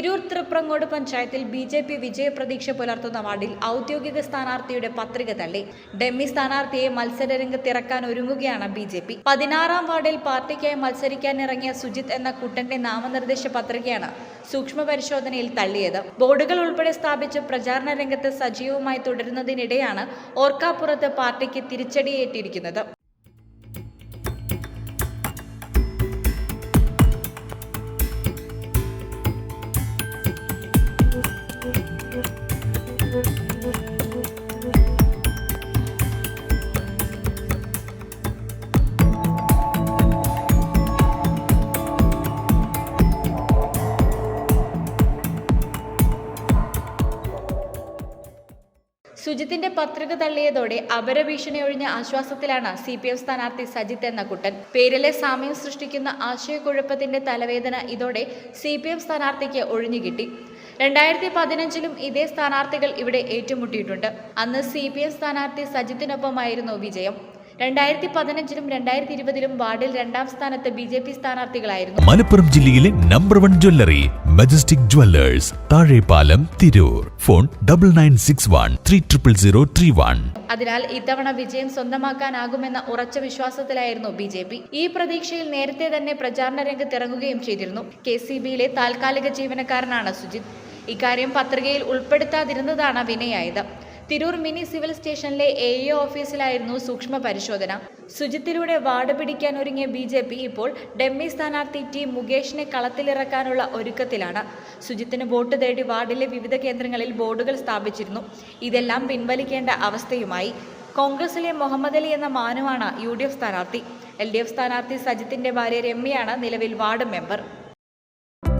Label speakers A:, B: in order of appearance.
A: തിരൂർ തൃപ്രങ്ങോട് പഞ്ചായത്തിൽ B J P വിജയപ്രതീക്ഷ പുലർത്തുന്ന വാർഡിൽ ഔദ്യോഗിക സ്ഥാനാർത്ഥിയുടെ പത്രിക തള്ളി. ഡെമ്മി സ്ഥാനാർത്ഥിയെ മത്സരരംഗത്തിറക്കാൻ ഒരുങ്ങുകയാണ് ബി ജെ പി. പതിനാറാം വാർഡിൽ പാർട്ടിക്കായി മത്സരിക്കാനിറങ്ങിയ സുജിത് എന്ന കുട്ടന്റെ നാമനിർദ്ദേശ പത്രികയാണ് സൂക്ഷ്മ പരിശോധനയിൽ തള്ളിയത്. ബോർഡുകൾ ഉൾപ്പെടെ സ്ഥാപിച്ച് പ്രചാരണ രംഗത്ത് സജീവമായി തുടരുന്നതിനിടെയാണ് ഓർക്കാപ്പുറത്ത് പാർട്ടിക്ക് തിരിച്ചടിയേറ്റിരിക്കുന്നത്. സുജിത്തിന്റെ പത്രിക തള്ളിയതോടെ അപരഭീഷണി ഒഴിഞ്ഞ ആശ്വാസത്തിലാണ് സി പി എം സ്ഥാനാർത്ഥി സജിത്ത് എന്ന കുട്ടൻ. പേരിലെ സാമ്യം സൃഷ്ടിക്കുന്ന ആശയക്കുഴപ്പത്തിന്റെ തലവേദന ഇതോടെ സി പി എം സ്ഥാനാർത്ഥിക്ക് ഒഴിഞ്ഞുകിട്ടി രണ്ടായിരത്തി പതിനഞ്ചിലും ഇതേ സ്ഥാനാർത്ഥികൾ ഇവിടെ ഏറ്റുമുട്ടിയിട്ടുണ്ട്. അന്ന് സി പി എം സ്ഥാനാർത്ഥി സജിത്തിനൊപ്പമായിരുന്നു വിജയം. രണ്ടായിരത്തി പതിനഞ്ചിലും രണ്ടായിരത്തി ഇരുപതിലും വാർഡിൽ രണ്ടാം സ്ഥാനത്ത് ബി ജെ പി സ്ഥാനാർത്ഥികളായിരുന്നു.
B: മലപ്പുറം ജില്ലയിലെ number one jewellery majestic jewellers Thazhepalam Tirur. Phone double nine six one three triple zero three one
A: അതിനാൽ ഇത്തവണ വിജയം സ്വന്തമാക്കാനാകുമെന്ന ഉറച്ച വിശ്വാസത്തിലായിരുന്നു ബി ജെ പി. ഈ പ്രതീക്ഷയിൽ നേരത്തെ തന്നെ പ്രചാരണ രംഗത്തിറങ്ങുകയും ചെയ്തിരുന്നു. കെ സി ബിയിലെ താൽക്കാലിക ജീവനക്കാരനാണ് സുജിത്. ഇക്കാര്യം പത്രികയിൽ ഉൾപ്പെടുത്താതിരുന്നതാണ് വിനയായത്. തിരൂർ മിനി സിവിൽ സ്റ്റേഷനിലെ എ ഇ ഓഫീസിലായിരുന്നു സൂക്ഷ്മ പരിശോധന. സുജിത്തിലൂടെ വാർഡ് പിടിക്കാൻ ഒരുങ്ങിയ ബി ജെ പി ഇപ്പോൾ ഡെമ്മി സ്ഥാനാർത്ഥി ടി മുകേഷിനെ കളത്തിലിറക്കാനുള്ള ഒരുക്കത്തിലാണ്. സുജിത്തിന് വോട്ട് തേടി വാർഡിലെ വിവിധ കേന്ദ്രങ്ങളിൽ ബോർഡുകൾ സ്ഥാപിച്ചിരുന്നു. ഇതെല്ലാം പിൻവലിക്കേണ്ട അവസ്ഥയുമായി. കോൺഗ്രസിലെ മുഹമ്മദ് അലി എന്ന മാനുവാണ് യു ഡി എഫ് സ്ഥാനാർത്ഥി. എൽ ഡി എഫ് സ്ഥാനാർത്ഥി സജിത്തിന്റെ ഭാര്യ രമ്യയാണ് നിലവിൽ ward member.